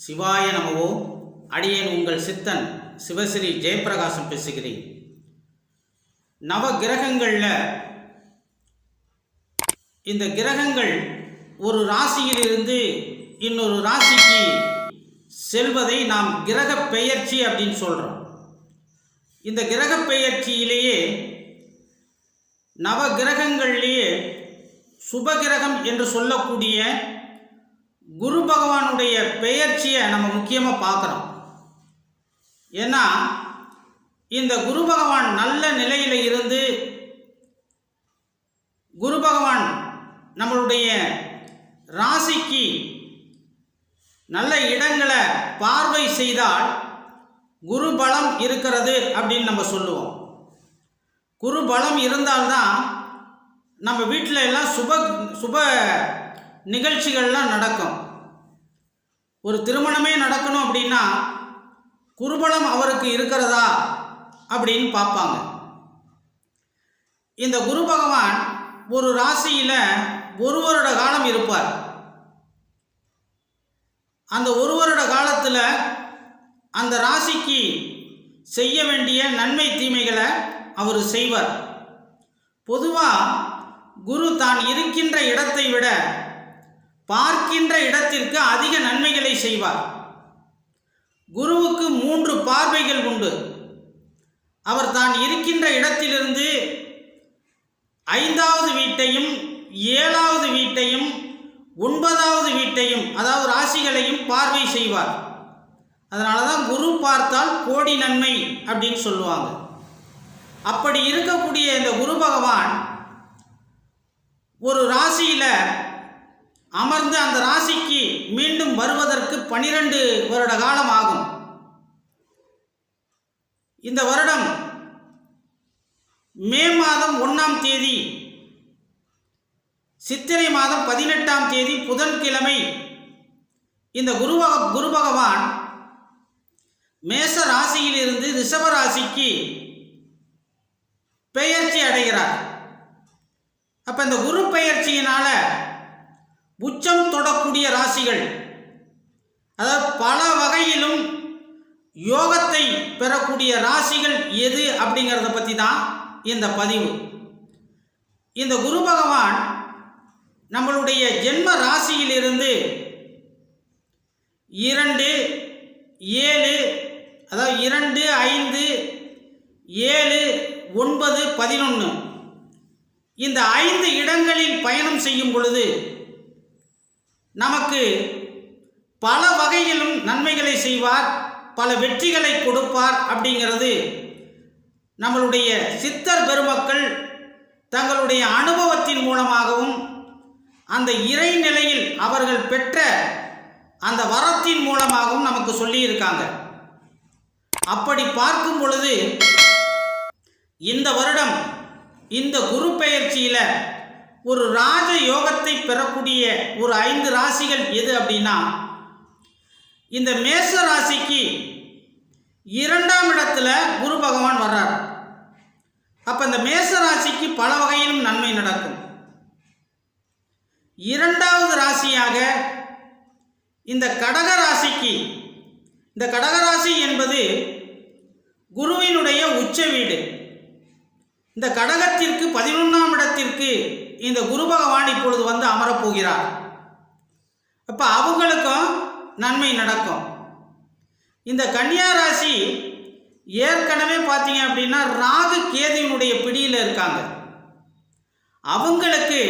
சிவாய நமவோ அடியேன் உங்கள் சித்தன் சிவஸ்ரீ ஜெயப்பிரகாசம் பேசுகிறேன். நவ கிரகங்களில் இந்த கிரகங்கள் ஒரு ராசியிலிருந்து இன்னொரு ராசிக்கு செல்வதை நாம் கிரக பெயர்ச்சி அப்படின்னு சொல்கிறோம் இந்த கிரக பெயர்ச்சியிலேயே நவ கிரகங்கள்லேயே சுபகிரகம் என்று சொல்லக்கூடிய குரு பகவானுடைய பெயர்ச்சியை நம்ம முக்கியமாக பார்க்குறோம் ஏன்னா இந்த குரு பகவான் நல்ல நிலையில் இருந்து குரு பகவான் நம்மளுடைய ராசிக்கு நல்ல இடங்களை பார்வை செய்தால் குரு பலம் இருக்கிறது அப்படின்னு நம்ம சொல்லுவோம். குரு பலம் இருந்தால்தான் நம்ம வீட்டில் எல்லாம் சுப சுப நிகழ்ச்சிகள்லாம் நடக்கும். ஒரு திருமணமே நடக்கணும் அப்படின்னா குருபலம் அவருக்கு இருக்கிறதா அப்படின்னு பார்ப்பாங்க. இந்த குரு பகவான் ஒரு ராசியில் ஒரு வருட காலம் இருப்பார். அந்த ஒரு வருட காலத்தில் அந்த ராசிக்கு செய்ய வேண்டிய நன்மை தீமைகளை அவர் செய்வார். பொதுவாக குரு தான் இருக்கின்ற இடத்தை விட பார்க்கின்ற இடத்திற்கு அதிக நன்மைகளை செய்வார். குருவுக்கு மூன்று பார்வைகள் உண்டு. அவர் தான் இருக்கின்ற இடத்திலிருந்து ஐந்தாவது வீட்டையும் ஏழாவது வீட்டையும் ஒன்பதாவது வீட்டையும் அதாவது ராசிகளையும் பார்வை செய்வார். அதனால தான் குரு பார்த்தால் கோடி நன்மை அப்படின்னு சொல்லுவாங்க. அப்படி இருக்கக்கூடிய இந்த குரு பகவான் ஒரு ராசியில் அமர்ந்து அந்த ராசிக்கு மீண்டும் வருவதற்கு பனிரெண்டு வருட காலம் ஆகும். இந்த வருடம் மே மாதம் ஒன்றாம் தேதி சித்திரை மாதம் பதினெட்டாம் தேதி புதன்கிழமை. இந்த குரு குரு பகவான் மேச ராசியிலிருந்து ரிஷப ராசிக்கு பெயர்ச்சி அடைகிறார். அப்போ இந்த குரு பெயர்ச்சியினால உச்சம் தொடக்கூடிய ராசிகள். அதாவது பல வகையிலும் யோகத்தை பெறக்கூடிய ராசிகள் எது அப்படிங்கிறத பற்றி தான் இந்த பதிவு. இந்த குரு பகவான் நம்மளுடைய ஜென்ம ராசியிலிருந்து இரண்டு ஏழு அதாவது இரண்டு ஐந்து ஏழு ஒன்பது பதினொன்று இந்த ஐந்து இடங்களில் பயணம் செய்யும் பொழுது நமக்கு பல வகையிலும் நன்மைகளை செய்வார் பல வெற்றிகளை கொடுப்பார் அப்படிங்கிறது நம்மளுடைய சித்தர் பெருமக்கள் தங்களுடைய அனுபவத்தின் மூலமாகவும் அந்த இறைநிலையில் அவர்கள் பெற்ற அந்த வரத்தின் மூலமாகவும் நமக்கு சொல்லியிருக்காங்க. அப்படி பார்க்கும் பொழுது இந்த வருடம் இந்த குரு பெயர்ச்சியில் ஒரு ராஜ யோகத்தை பெறக்கூடிய ஒரு ஐந்து ராசிகள் எது அப்படின்னா இந்த மேச ராசிக்கு இரண்டாம் இடத்துல குரு பகவான் வர்றார். அப்போ இந்த மேச ராசிக்கு பல வகையிலும் நன்மை நடக்கும். இரண்டாவது ராசியாக இந்த கடக ராசிக்கு இந்த கடக ராசி என்பது குருவினுடைய உச்ச வீடு. இந்த கடகத்திற்கு பதினொன்றாம் இந்த குரு பகவான் இப்பொழுது வந்து அமரப்போகிறார். அப்போ அவங்களுக்கும் நன்மை நடக்கும். இந்த கன்னியா ராசி ஏற்கனவே பார்த்தீங்க அப்படின்னா ராகு கேதுவினுடைய பிடியில் இருக்காங்க. அவங்களுக்கு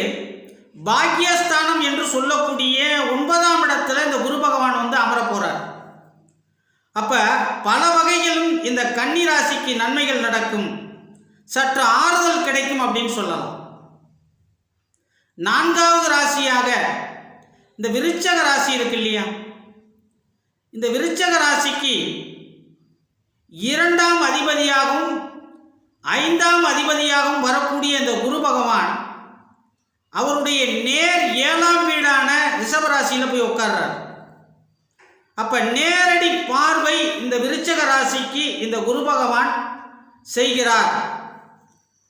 பாக்கியஸ்தானம் என்று சொல்லக்கூடிய ஒன்பதாம் இடத்துல இந்த குரு பகவான் வந்து அமரப் அப்போ பல வகையிலும் இந்த கன்னி ராசிக்கு நன்மைகள் நடக்கும். சற்று ஆறுதல் கிடைக்கும் அப்படின்னு சொல்லலாம். நான்காவது ராசியாக இந்த விருச்சக ராசி இருக்கு இல்லையா? இந்த விருச்சக ராசிக்கு இரண்டாம் அதிபதியாகவும் ஐந்தாம் அதிபதியாகவும் வரக்கூடிய இந்த குரு பகவான் அவருடைய நேர் ஏழாம் வீடான ரிஷபராசியில் போய் உட்கார்றார். அப்ப நேரடி பார்வை இந்த விருச்சக ராசிக்கு இந்த குரு பகவான் செய்கிறார்.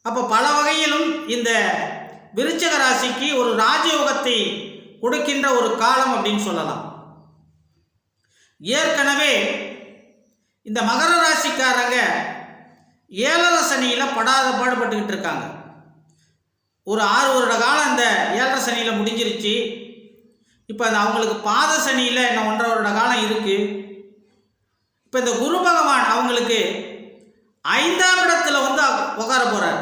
அப்போ பல வகையிலும் இந்த விருச்சக ராசிக்கு ஒரு ராஜயோகத்தை கொடுக்கின்ற ஒரு காலம் அப்படின்னு சொல்லலாம். ஏற்கனவே இந்த மகர ராசிக்காரங்க ஏழரை சனியில் படாத பாடுபட்டுக்கிட்டு இருக்காங்க. ஒரு ஆறு வருட காலம் இந்த ஏழரை சனியில் முடிஞ்சிருச்சு. இப்போ அது அவங்களுக்கு பாத சனியில் இன்னும் ஒன்றரை வருட காலம் இருக்குது இப்போ இந்த குரு பகவான் அவங்களுக்கு ஐந்தாம் இடத்துல வந்து உட்கார போகிறார்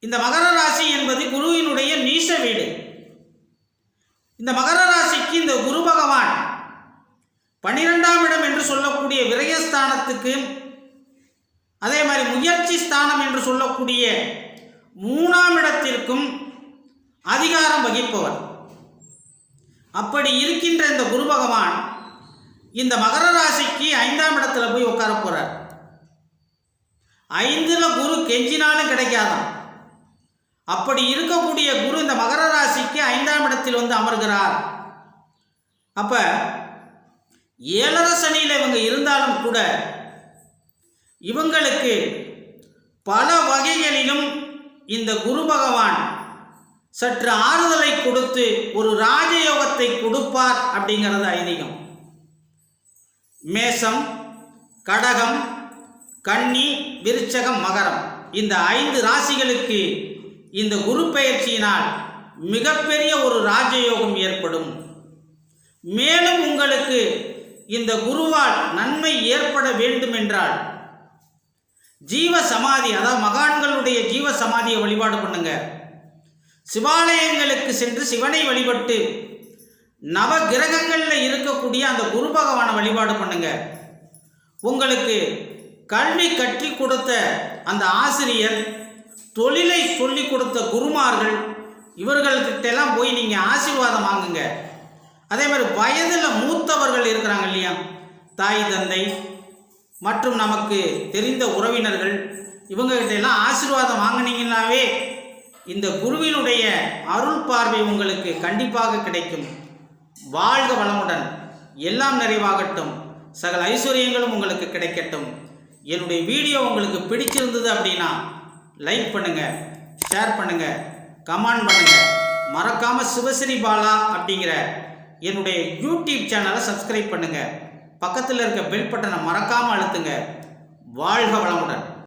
இந்த மகர ராசி என்பது குருவினுடைய நீச வீடு. இந்த மகர ராசிக்கு இந்த குரு பகவான் பன்னிரெண்டாம் இடம் என்று சொல்லக்கூடிய விரயஸ்தானத்துக்கு அதே மாதிரி முயற்சி ஸ்தானம் என்று சொல்லக்கூடிய மூணாம் இடத்திற்கும் அதிகாரம் வகிப்பவர். அப்படி இருக்கின்ற இந்த குரு பகவான் இந்த மகர ராசிக்கு ஐந்தாம் இடத்துல போய் உட்கார போறார். ஐந்துல குரு கெஞ்சினாலும் கிடைக்காதான் அப்படி இருக்கக்கூடிய குரு இந்த மகர ராசிக்கு ஐந்தாம் இடத்தில் வந்து அமர்கிறார். அப்ப ஏழரை சனியில் இவங்க இருந்தாலும் கூட இவங்களுக்கு பல வகைகளிலும் இந்த குரு பகவான் சற்று ஆறுதலை கொடுத்து ஒரு ராஜயோகத்தை கொடுப்பார் அப்படிங்கிறது ஐதீகம். மேசம் கடகம் கன்னி விருச்சகம் மகரம். இந்த ஐந்து ராசிகளுக்கு இந்த குரு பயிற்சியினால் மிகப்பெரிய ஒரு ராஜயோகம் ஏற்படும். மேலும் உங்களுக்கு இந்த குருவால் நன்மை ஏற்பட வேண்டும் என்றால் ஜீவ சமாதி அதாவது மகான்களுடைய ஜீவ சமாதியை வழிபாடு பண்ணுங்க. சிவாலயங்களுக்கு சென்று சிவனை வழிபட்டு நவ கிரகங்களில் இருக்கக்கூடிய அந்த குரு பகவானை வழிபாடு பண்ணுங்க. உங்களுக்கு கல்வி கற்றுக் கொடுத்த அந்த ஆசிரியர் தொழிலை சொல்லி கொடுத்த குருமார்கள் இவர்கள்கிட்டெல்லாம் போய் நீங்கள் ஆசீர்வாதம் வாங்குங்க. அதே மாதிரி வயதில் மூத்தவர்கள் இருக்கிறாங்க இல்லையா? தாய் தந்தை மற்றும் நமக்கு தெரிந்த உறவினர்கள் இவங்ககிட்ட எல்லாம் ஆசீர்வாதம் வாங்கினீங்கன்னாவே இந்த குருவினுடைய அருள் பார்வை உங்களுக்கு கண்டிப்பாக கிடைக்கும். வாழ்க வளமுடன். எல்லாம் நிறைவாகட்டும். சகல ஐஸ்வர்யங்களும் உங்களுக்கு கிடைக்கட்டும். என்னுடைய வீடியோ உங்களுக்கு பிடிச்சிருந்தது அப்படின்னா லைக் பண்ணுங்க ஷேர் பண்ணுங்க கமெண்ட் பண்ணுங்க. மறக்காம சிவஸ்ரீ பாலா அப்படிங்கிற என்னுடைய யூடியூப் சேனலை சப்ஸ்கிரைப் பண்ணுங்க. பக்கத்தில் இருக்க பெல் பட்டனை மறக்காமல் அழுத்துங்க. வாழ்க வளமுடன்.